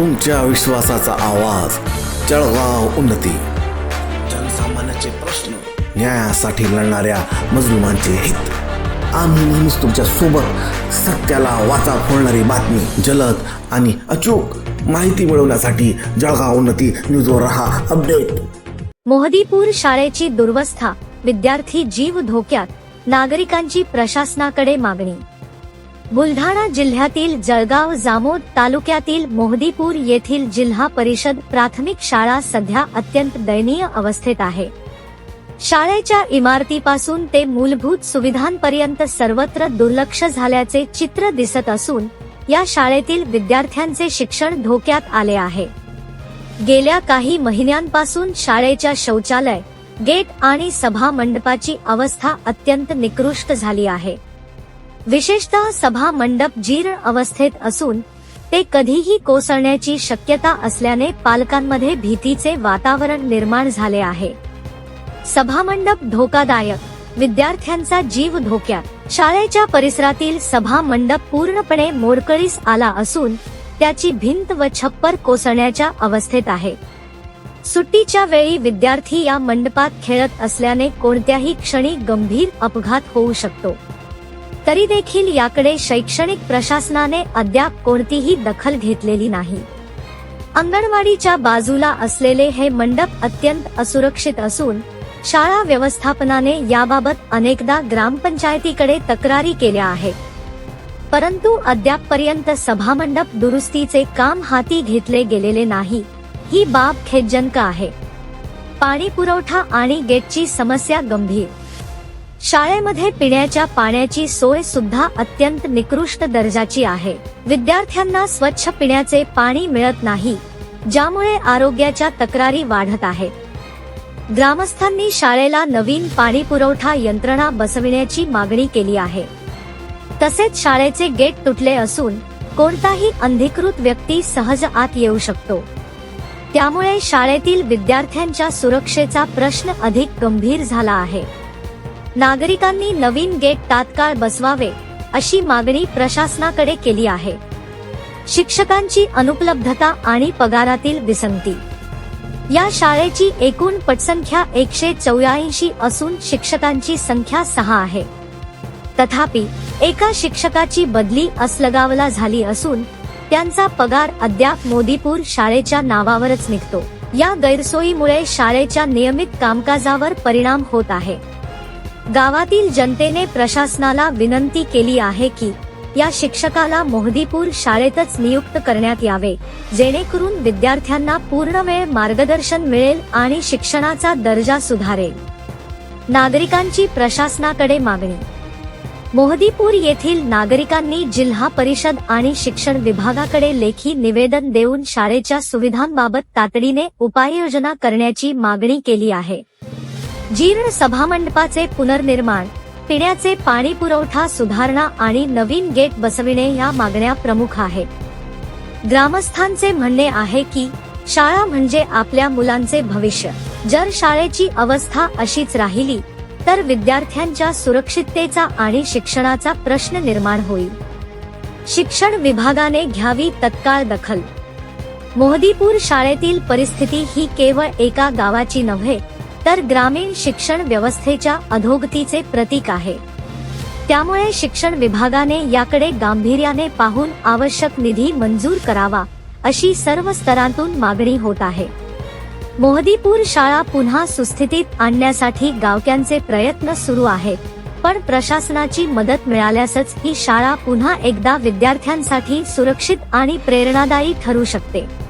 तुमच्या विश्वासाचा आवाज जळगाव उन्नती. जनसामान्याचे प्रश्न न्यायासाठी लढणाऱ्या मजलुमांचे हित. आम्ही नेहमीच तुमच्यासोबत सत्याला वाचा फोडणारी बातमी जलद आणि अचूक माहिती मिळवण्यासाठी जळगाव उन्नती न्यूजवर रहा अपडेट. मोहदीपूर शाळेची दुर्वस्था विद्यार्थी जीव धोक्यात नागरिकांची प्रशासनाकडे मागणी. बुलढाणा जिल्ह्यातील जळगाव जामोद तालुक्यातील मोहदीपूर येथील जिल्हा परिषद प्राथमिक शाळा सध्या अत्यंत दयनीय अवस्थेत आहे. शाळेच्या इमारतीपासून ते मूलभूत सुविधांपर्यंत सर्वत्र दुर्लक्ष झाल्याचे चित्र दिसत असून या शाळेतील विद्यार्थ्यांचे शिक्षण धोक्यात आले आहे. गेल्या काही महिन्यांपासून शाळेच्या शौचालय गेट आणि सभा मंडपाची अवस्था अत्यंत निकृष्ट झाली आहे. विशेषतः सभा मंडप जीर्ण अवस्थेत असून ते कधीही कोसळण्याची शक्यता असल्याने पालकांमध्ये भीतीचे वातावरण निर्माण झाले आहे. सभामंडप धोकादायक. विद्यार्थ्यांचा जीव धोक्यात. शाळेच्या परिसरातील सभा मंडप पूर्णपणे मोडकळीस आला असून त्याची भिंत व छप्पर कोसळण्याच्या अवस्थेत आहे. सुट्टीच्या वेळी विद्यार्थी या मंडपात खेळत असल्याने कोणत्याही क्षणी गंभीर अपघात होऊ शकतो. तरी देखील याकडे शैक्षणिक प्रशासनाने अद्याप कोणतीही दखल घेतलेली नाही. अंगणवाडीच्या बाजूला असलेले हे मंडप अत्यंत असुरक्षित असून शाळा व्यवस्थापनाने याबाबत अनेकदा ग्रामपंचायतीकडे तक्रारी केल्या आहेत. परंतु अद्यापपर्यंत सभामंडप दुरुस्तीचे काम हाती घेतले गेलेले नाही ही बाब खेदजनक आहे. पाणी पुरवठा आणि गेटची समस्या गंभीर शाळेमध्ये पिण्याच्या पाण्याची सोय सुद्धा अत्यंत निकृष्ट दर्जाची आहे. विद्यार्थ्यांना स्वच्छ पिण्याचे पाणी मिळत नाही ज्यामुळे आरोग्याच्या तक्रारी वाढत आहेत. ग्रामस्थांनी शाळेला नवीन पाणी पुरवठा यंत्रणा बसविण्याची मागणी केली आहे. तसेच शाळेचे गेट तुटले असून कोणताही अंधिकृत व्यक्ती सहज आत येऊ शकतो. त्यामुळे शाळेतील विद्यार्थ्यांच्या सुरक्षेचा प्रश्न अधिक गंभीर झाला आहे. नागरिकांनी नवीन गेट तात्काळ बसवावे अशी मागणी प्रशासनाकडे केली आहे. शिक्षकांची अनुपलब्धता आणि पगारातील विसंगती. या शाळेची एकूण पटसंख्या एकशे चौऱ्याऐंशी असून शिक्षकांची संख्या सहा आहे. तथापि एका शिक्षकाची बदली असलगावला झाली असून त्यांचा पगार अद्याप मोदीपूर शाळेच्या नावावरच निघतो. या गैरसोयीमुळे शाळेच्या नियमित कामकाजावर परिणाम होत आहे. गावातील जनतेने प्रशासनाला विनंती केली आहे की या शिक्षकाला मोहदीपूर शाळेतच नियुक्त करण्यात यावे जेणेकरून विद्यार्थ्यांना पूर्ण वेळ मार्गदर्शन मिळेल आणि शिक्षणाचा दर्जा सुधारेल. नागरिकांची प्रशासनाकडे मागणी. मोहदीपूर येथील नागरिकांनी जिल्हा परिषद आणि शिक्षण विभागाकडे लेखी निवेदन देऊन शाळेच्या सुविधांबाबत तातडीने उपाययोजना करण्याची मागणी केली आहे. जीर्ण सभामंडपाचे पुनर्निर्माण पिण्याचे पाणी पुरवठा सुधारणा आणि नवीन गेट बसविणे या मागण्या प्रमुख आहेत. ग्रामस्थांचे म्हणणे आहे की शाळा म्हणजे आपल्या मुलांचे भविष्य. जर शाळेची अवस्था अशीच राहिली तर विद्यार्थ्यांच्या सुरक्षिततेचा आणि शिक्षणाचा प्रश्न निर्माण होईल. शिक्षण विभागाने घ्यावी तत्काळ दखल. मोहदीपूर शाळेतील परिस्थिती ही केवळ एका गावाची नव्हे तर ग्रामीण शिक्षण व्यवस्थेच्या अधोगतीचे प्रतीक आहे. त्यामुळे शिक्षण विभागाने याकडे गांभीर्याने पाहून आवश्यक निधी मंजूर करावा अशी सर्व स्तरांतून मागणी होत आहे. मोहदीपूर शाळा पुन्हा सुस्थितीत आणण्यासाठी गावक्यांचे प्रयत्न सुरू आहेत पण प्रशासनाची मदत मिळाल्यासच ही शाळा पुन्हा एकदा विद्यार्थ्यांसाठी सुरक्षित आणि प्रेरणादायी ठरू शकते.